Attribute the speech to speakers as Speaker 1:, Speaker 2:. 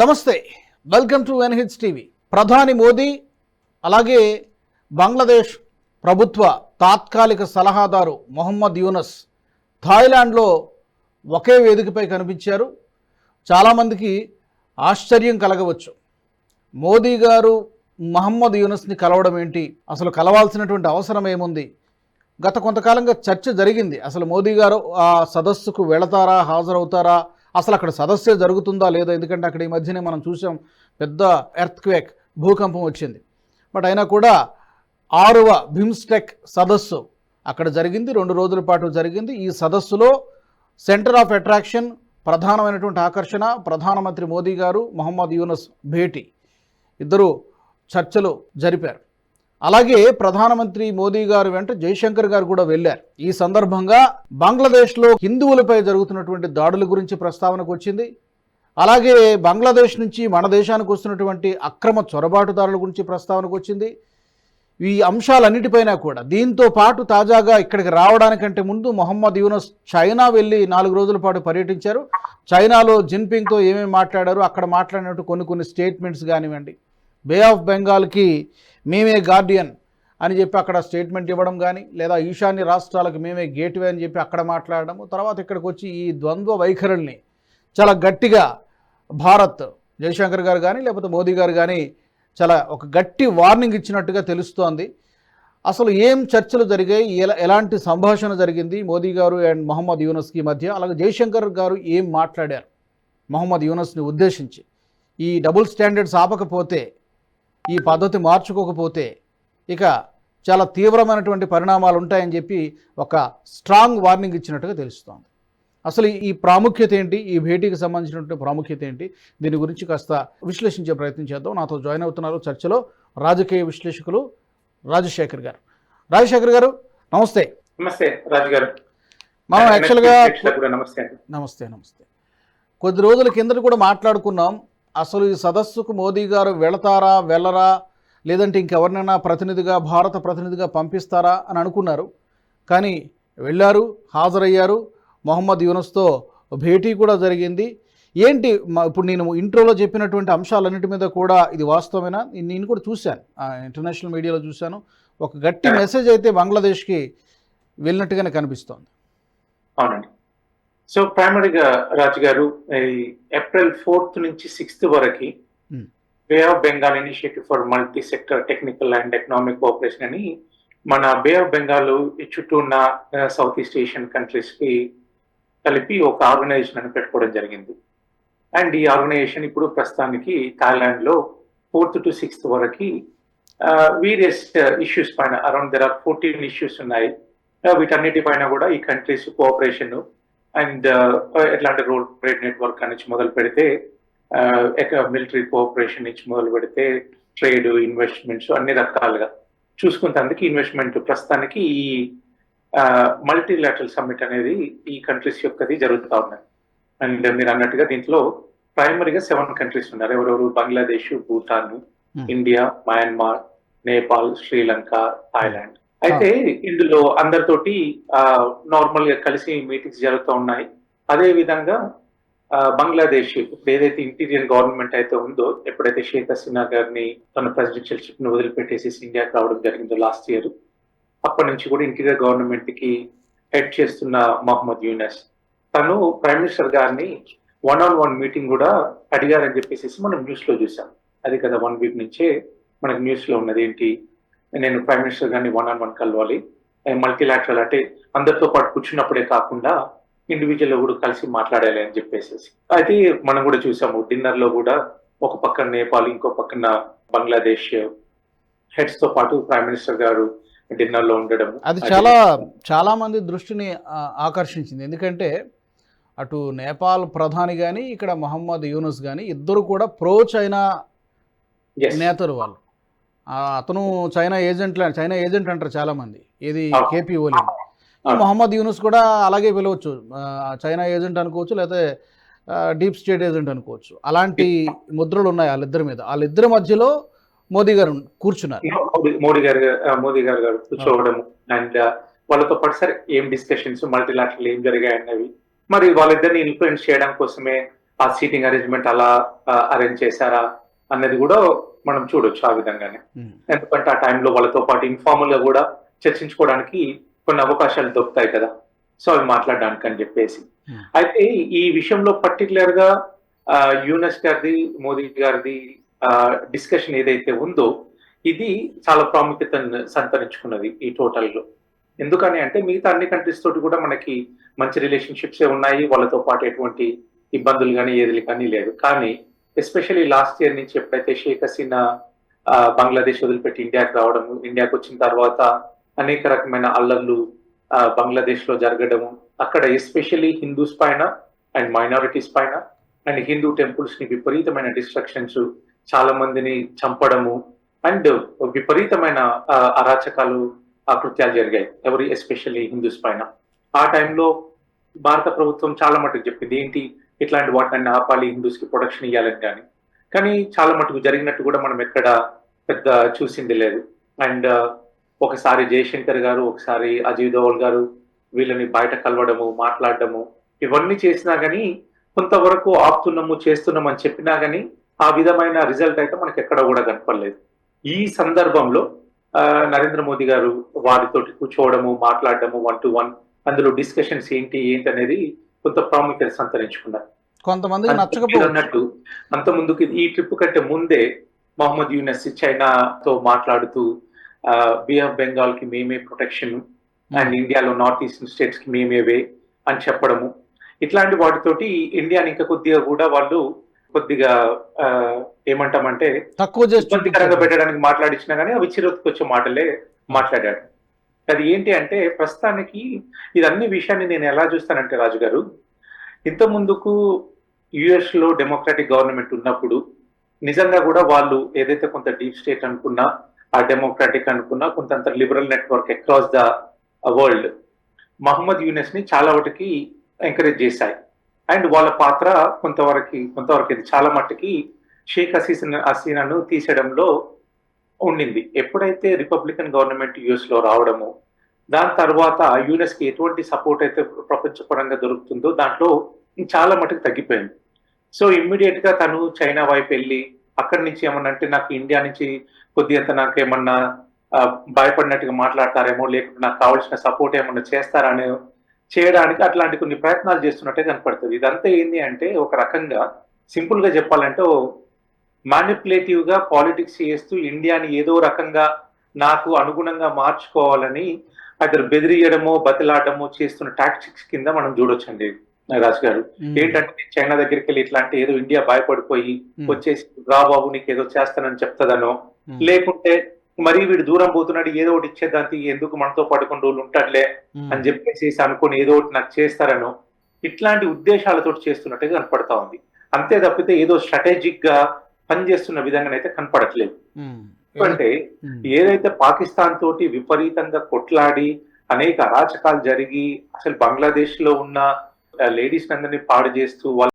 Speaker 1: నమస్తే welcome to NH TV. ప్రధాని మోదీ అలాగే బంగ్లాదేశ్ ప్రభుత్వ తాత్కాలిక సలహాదారు మొహమ్మద్ యూనస్ థాయిలాండ్లో ఒకే వేదికపై కనిపించారు. చాలామందికి ఆశ్చర్యం కలగవచ్చు. మోదీ గారు మహమ్మద్ యూనస్ని కలవడం ఏంటి? అసలు కలవాల్సినటువంటి అవసరం ఏముంది? గత కొంతకాలంగా చర్చ జరిగింది. అసలు మోదీ గారు ఆ సదస్సుకు వెళతారా హాజరవుతారా? అసలు అక్కడ సదస్సే జరుగుతుందా లేదా? ఎందుకంటే అక్కడ ఈ మధ్యనే మనం చూసాం పెద్ద ఎర్త్ క్వేక్ భూకంపం వచ్చింది. బట్ అయినా కూడా ఆరవ బిమ్స్టెక్ సదస్సు అక్కడ జరిగింది. రెండు రోజుల పాటు జరిగింది. ఈ సదస్సులో సెంటర్ ఆఫ్ అట్రాక్షన్ ప్రధానమైనటువంటి ఆకర్షణ ప్రధానమంత్రి మోదీ గారు మొహమ్మద్ యూనస్ భేటీ. ఇద్దరు చర్చలు జరిపారు. అలాగే ప్రధానమంత్రి మోదీ గారు వెంట జయశంకర్ గారు కూడా వెళ్ళారు. ఈ సందర్భంగా బంగ్లాదేశ్లో హిందువులపై జరుగుతున్నటువంటి దాడుల గురించి ప్రస్తావనకు వచ్చింది. అలాగే బంగ్లాదేశ్ నుంచి మన దేశానికి వస్తున్నటువంటి అక్రమ చొరబాటుదారుల గురించి ప్రస్తావనకు వచ్చింది. ఈ అంశాలన్నిటిపైన కూడా. దీంతో పాటు తాజాగా ఇక్కడికి రావడానికంటే ముందు మొహమ్మద్ యూనస్ చైనా వెళ్ళి నాలుగు రోజుల పాటు పర్యటించారు. చైనాలో జిన్పింగ్తో ఏమేమి మాట్లాడారు అక్కడ మాట్లాడినట్టు కొన్ని కొన్ని స్టేట్మెంట్స్ కానివ్వండి. బే ఆఫ్ బెంగాల్కి మేమే గార్డియన్ అని చెప్పి అక్కడ స్టేట్మెంట్ ఇవ్వడం కానీ లేదా ఈశాన్య రాష్ట్రాలకు మేమే గేట్వే అని చెప్పి అక్కడ మాట్లాడడము. తర్వాత ఇక్కడికి వచ్చి ఈ ద్వంద్వ వైఖరుల్ని చాలా గట్టిగా భారత్ జయశంకర్ గారు కానీ లేకపోతే మోదీ గారు కానీ చాలా ఒక గట్టి వార్నింగ్ ఇచ్చినట్టుగా తెలుస్తోంది. అసలు ఏం చర్చలు జరిగాయి? ఎలా ఎలాంటి సంభాషణ జరిగింది? మోదీ గారు అండ్ మొహమ్మద్ యూనస్కి మధ్య అలాగే జయశంకర్ గారు ఏం మాట్లాడారు? మొహమ్మద్ యూనస్ని ఉద్దేశించి. ఈ డబుల్ స్టాండర్డ్స్ ఆపకపోతే ఈ పద్ధతి మార్చుకోకపోతే ఇక చాలా తీవ్రమైనటువంటి పరిణామాలు ఉంటాయని చెప్పి ఒక స్ట్రాంగ్ వార్నింగ్ ఇచ్చినట్టుగా తెలుస్తోంది. అసలు ఈ ప్రాముఖ్యత ఏంటి? ఈ భేటీకి సంబంధించినటువంటి ప్రాముఖ్యత ఏంటి? దీని గురించి కాస్త విశ్లేషించే ప్రయత్నం చేద్దాం. నాతో జాయిన్ అవుతున్నారు చర్చలో రాజకీయ విశ్లేషకులు రాజశేఖర్ గారు. రాజశేఖర్ గారు నమస్తే.
Speaker 2: నమస్తే రాజు గారు.
Speaker 1: మనం యాక్చువల్గా
Speaker 2: నమస్తే
Speaker 1: నమస్తే నమస్తే. కొద్ది రోజుల కిందట కూడా మాట్లాడుకున్నాం. అసలు ఈ సదస్సుకు మోదీ గారు వెళతారా వెళ్ళరా లేదంటే ఇంకెవరినైనా ప్రతినిధిగా భారత ప్రతినిధిగా పంపిస్తారా అని అనుకున్నారు. కానీ వెళ్ళారు హాజరయ్యారు. మొహమ్మద్ యూనస్తో భేటీ కూడా జరిగింది. ఏంటి ఇప్పుడు నేను ఇంట్రోలో చెప్పినటువంటి అంశాలన్నిటి మీద కూడా ఇది వాస్తవమేనా? నేను కూడా చూశాను. ఇంటర్నేషనల్ మీడియాలో చూశాను. ఒక గట్టి మెసేజ్ అయితే బంగ్లాదేశ్కి వెళ్ళినట్టుగానే కనిపిస్తోంది.
Speaker 2: అవునండి. సో ప్రైమరీగా రాజు గారు ఈ ఏప్రిల్ ఫోర్త్ నుంచి సిక్స్త్ వరకు
Speaker 1: Hmm.
Speaker 2: Bay of Bengal initiative for multi sector technical and economic cooperation అని మన బే ఆఫ్ బెంగాల్ చుట్టూ ఉన్న సౌత్ ఈస్ట్ ఏషియన్ కంట్రీస్కి కలిపి ఒక ఆర్గనైజేషన్ అని పెట్టుకోవడం జరిగింది అండ్ ఈ ఆర్గనైజేషన్ ఇప్పుడు ప్రస్తుతానికి థాయిలాండ్లో ఫోర్త్ టు సిక్స్త్ వరకు వీరియస్ ఇష్యూస్ పైన around there are fourteen issues ఉన్నాయి Uh, వీటన్నిటిపైన కూడా ఈ కంట్రీస్ కోఆపరేషన్ అండ్ ఎట్లాంటి రోడ్ ట్రేడ్ నెట్వర్క్ నుంచి మొదలు పెడితే మిలిటరీ కోఆపరేషన్ నుంచి మొదలు పెడితే ట్రేడ్ ఇన్వెస్ట్మెంట్స్ అన్ని రకాలుగా చూసుకుంటందుకు ఇన్వెస్ట్మెంట్ ప్రస్తుతానికి ఈ మల్టీలాటరల్ సమ్మిట్ అనేది ఈ కంట్రీస్ యొక్కది జరుగుతూ ఉన్నాయి అండ్ మీరు అన్నట్టుగా దీంట్లో ప్రైమరీగా సెవెన్ కంట్రీస్ ఉన్నారు. ఎవరెవరు? Bangladesh Bhutan. India Myanmar Nepal Sri Lanka Thailand అయితే ఇందులో అందరితోటి నార్మల్గా కలిసి మీటింగ్స్ జరుగుతూ ఉన్నాయి. అదే విధంగా బంగ్లాదేశ్ ఇప్పుడు ఏదైతే ఇంటీరియర్ గవర్నమెంట్ అయితే ఉందో ఎప్పుడైతే షేక్ హసీనా గారిని తన ప్రెసిడెన్షియల్ షిప్ను వదిలిపెట్టేసి ఇండియాకి రావడం జరిగిందో లాస్ట్ ఇయర్ అప్పటి నుంచి కూడా ఇంటీరియర్ గవర్నమెంట్కి హెడ్ చేస్తున్న మహమ్మద్ యూనస్. తను ప్రైమ్ మినిస్టర్ గారిని వన్ ఆన్ వన్ మీటింగ్ కూడా అడిగారని చెప్పేసి మనం న్యూస్లో చూసాం. అది కదా వన్ వీక్ నుంచే మనకి న్యూస్లో ఉన్నది ఏంటి నేను ప్రైమ్ మినిస్టర్ గారిని వన్ ఆన్ వన్ కలవాలి మల్టీలాటరల్ అంటే అందరితో పాటు కూర్చున్నప్పుడే కాకుండా ఇండివిజువల్ కూడా కలిసి మాట్లాడాలి అని చెప్పేసి. అయితే మనం కూడా చూసాము డిన్నర్లో కూడా ఒక పక్కన నేపాల్ ఇంకో పక్కన బంగ్లాదేశ్ హెడ్స్తో పాటు ప్రైమ్ మినిస్టర్ గారు డిన్నర్లో ఉండడం
Speaker 1: అది చాలా చాలా మంది దృష్టిని ఆకర్షించింది. ఎందుకంటే అటు నేపాల్ ప్రధాని కానీ ఇక్కడ మహమ్మద్ యూనుస్ కానీ ఇద్దరు కూడా ప్రో చైనా. నేతలు వాళ్ళు. అతను చైనా ఏజెంట్ చైనా ఏజెంట్ అంటారు చాలా మంది ఇది
Speaker 2: అవును.
Speaker 1: కేపీ ఓలీ. మొహమ్మద్ యూనుస్ కూడా అలాగే పిలవచ్చు. చైనా ఏజెంట్ అనుకోవచ్చు లేకపోతే డీప్ స్టేట్ ఏజెంట్ అనుకోవచ్చు. అలాంటి ముద్రలు ఉన్నాయి వాళ్ళిద్దరి మీద. వాళ్ళిద్దరి మధ్యలో మోదీ గారు కూర్చున్నారు.
Speaker 2: మోడీ గారు మోదీ గారు గారు కూర్చోవడం అండ్ వాళ్ళతో పాటు సరే ఏం డిస్కషన్స్ మల్టీలాటరల్ ఏం జరిగాయి అన్నవి మరి వాళ్ళిద్దరిని ఇన్ఫ్లుయెన్స్ చేయడం కోసమే ఆ సీటింగ్ అరేంజ్మెంట్ అలా అరేంజ్ చేశారా అన్నది కూడా మనం చూడొచ్చు ఆ విధంగానే. ఎందుకంటే ఆ టైంలో వాళ్ళతో పాటు ఇన్ఫార్మల్గా కూడా చర్చించుకోవడానికి కొన్ని అవకాశాలు దొరుకుతాయి కదా. సో అవి మాట్లాడడానికి అని చెప్పేసి. అయితే ఈ విషయంలో పర్టికులర్గా యూనస్ గారిది మోదీ గారిది డిస్కషన్ ఏదైతే ఉందో ఇది చాలా ప్రాముఖ్యతను సంతరించుకున్నది ఈ టోటల్లో ఎందుకని అంటే మిగతా అన్ని కంట్రీస్ తోటి కూడా మనకి మంచి రిలేషన్షిప్స్ ఉన్నాయి. వాళ్ళతో పాటు ఎటువంటి ఇబ్బందులు కానీ ఏది కానీ లేదు. కానీ ఎస్పెషల్లీ లాస్ట్ ఇయర్ నుంచి ఎప్పుడైతే షేక్ హసీనా ఆ, బంగ్లాదేశ్ వదిలిపెట్టి ఇండియాకి రావడం ఇండియాకి వచ్చిన తర్వాత అనేక రకమైన అల్లర్లు బంగ్లాదేశ్లో జరగడము అక్కడ ఎస్పెషల్లీ హిందూస్ పైన అండ్ మైనారిటీస్ పైన అండ్ హిందూ టెంపుల్స్ని విపరీతమైన డిస్ట్రక్షన్స్ చాలా మందిని చంపడము అండ్ విపరీతమైన అరాచకాలు ఆకృత్యాలు జరిగాయి ఎవరి ఎస్పెషల్లీ హిందూస్ పైన. ఆ టైంలో భారత ప్రభుత్వం చాలా మటుకు చెప్పింది ఏంటి? ఇట్లాంటి వాటిని ఆపాలి హిందూస్కి ప్రొటెక్షన్ ఇవ్వాలని కానీ. కానీ చాలా మటుకు జరిగినట్టు కూడా మనం ఎక్కడ పెద్ద చూసింది లేదు. అండ్ uh, ఒకసారి జయశంకర్ గారు ఒకసారి అజయ్ దోవల్ గారు వీళ్ళని బయట కలవడము మాట్లాడడము ఇవన్నీ చేసినా కానీ కొంతవరకు ఆపుతున్నాము చేస్తున్నాము అని చెప్పినా కానీ ఆ విధమైన రిజల్ట్ అయితే మనకి ఎక్కడ కూడా కనపడలేదు. ఈ సందర్భంలో uh, నరేంద్ర మోదీ గారు వారితోటి కూర్చోవడము మాట్లాడడము వన్ టు వన్ అందులో డిస్కషన్స్ ఏంటి ఏంటి అనేది కొంత ప్రాముఖ్యత సంతరించుకున్నారు
Speaker 1: నచ్చకపోవచ్చు
Speaker 2: అన్నట్టు అంత ముందుకి ఈ ట్రిప్ కంటే ముందే మహమ్మద్ యూనస్ చైనాతో మాట్లాడుతూ బే ఆఫ్ బెంగాల్కి మేమే ప్రొటెక్షన్ అండ్ ఇండియాలో నార్త్ ఈస్టర్న్ స్టేట్స్కి మేమేవే అని చెప్పడము. ఇట్లాంటి వాటితోటి ఇండియాని ఇంకా కొద్దిగా కూడా వాళ్ళు కొద్దిగా ఏమంటామంటే
Speaker 1: తక్కువ
Speaker 2: ఇబ్బందికరంగా. పెట్టడానికి మాట్లాడించినా కానీ అవి చిరొత్తుకొచ్చే మాటలే మాట్లాడాడు అది ఏంటి అంటే ప్రస్తుతానికి ఇది అన్ని విషయాన్ని నేను ఎలా చూస్తానంటే రాజు గారు ఇంత ముందుకు యుఎస్లో డెమోక్రాటిక్ గవర్నమెంట్ ఉన్నప్పుడు నిజంగా కూడా వాళ్ళు ఏదైతే కొంత డీప్ స్టేట్ అనుకున్నా ఆ డెమోక్రాటిక్ అనుకున్నా కొంతంత liberal network across the world Muhammad యూనెస్ని చాలా ఒకటికి ఎంకరేజ్ చేశాయి. అండ్ వాళ్ళ పాత్ర కొంతవరకు కొంతవరకు ఇది చాలా మట్టుకి షేక్ హసీన్ హసీనాను తీసేయడంలో ఉండింది. ఎప్పుడైతే రిపబ్లికన్ గవర్నమెంట్ యుఎస్లో రావడము దాని తర్వాత యుఎస్కి ఎటువంటి సపోర్ట్ అయితే ప్రపంచపరంగా దొరుకుతుందో దాంట్లో చాలా మటుకు తగ్గిపోయింది. సో ఇమ్మీడియట్గా తను చైనా వైపు వెళ్ళి అక్కడి నుంచి ఏమన్నా అంటే నాకు ఇండియా నుంచి కొద్దిగా నాకు ఏమన్నా భయపడినట్టుగా మాట్లాడతారేమో లేకుంటే నాకు కావాల్సిన సపోర్ట్ ఏమన్నా చేస్తారని చేయడానికి అట్లాంటి కొన్ని ప్రయత్నాలు చేస్తున్నట్టే కనపడుతుంది. ఇదంతా ఏంటి అంటే ఒక రకంగా సింపుల్గా చెప్పాలంటే గా పాలిటిక్స్ చేస్తూ ఇండియాని ఏదో రకంగా నాకు అనుగుణంగా మార్చుకోవాలని అతను బెదిరియడమో బతిలాడమో చేస్తున్న టాక్టిక్స్ కింద మనం చూడొచ్చండి రాజు గారు. ఏంటంటే చైనా దగ్గరికి వెళ్ళి ఇట్లాంటి ఏదో ఇండియా భయపడిపోయి వచ్చేసి రా బాబు నీకు ఏదో చేస్తానని చెప్తదనో? లేకుంటే మరీ వీడు దూరం పోతున్నాడు ఏదో ఒకటి ఇచ్చేదానికి ఎందుకు మనతో పాటు కొన్ని రోజులు ఉంటాడులే? అని చెప్పేసి అనుకుని ఏదో ఒకటి నాకు చేస్తారనో ఇట్లాంటి ఉద్దేశాలతో చేస్తున్నట్టుగా కనపడతా ఉంది. అంతే తప్పితే ఏదో స్ట్రాటజిక్గా పనిచేస్తున్న విధంగానైతే కనపడట్లేదు.
Speaker 1: ఉమ్,
Speaker 2: అంటే ఏదైతే పాకిస్తాన్ తోటి విపరీతంగా కొట్లాడి అనేక అరాచకాలు జరిగి అసలు బంగ్లాదేశ్లో ఉన్న లేడీస్ అందరినీ పాడు చేస్తూ వాళ్ళ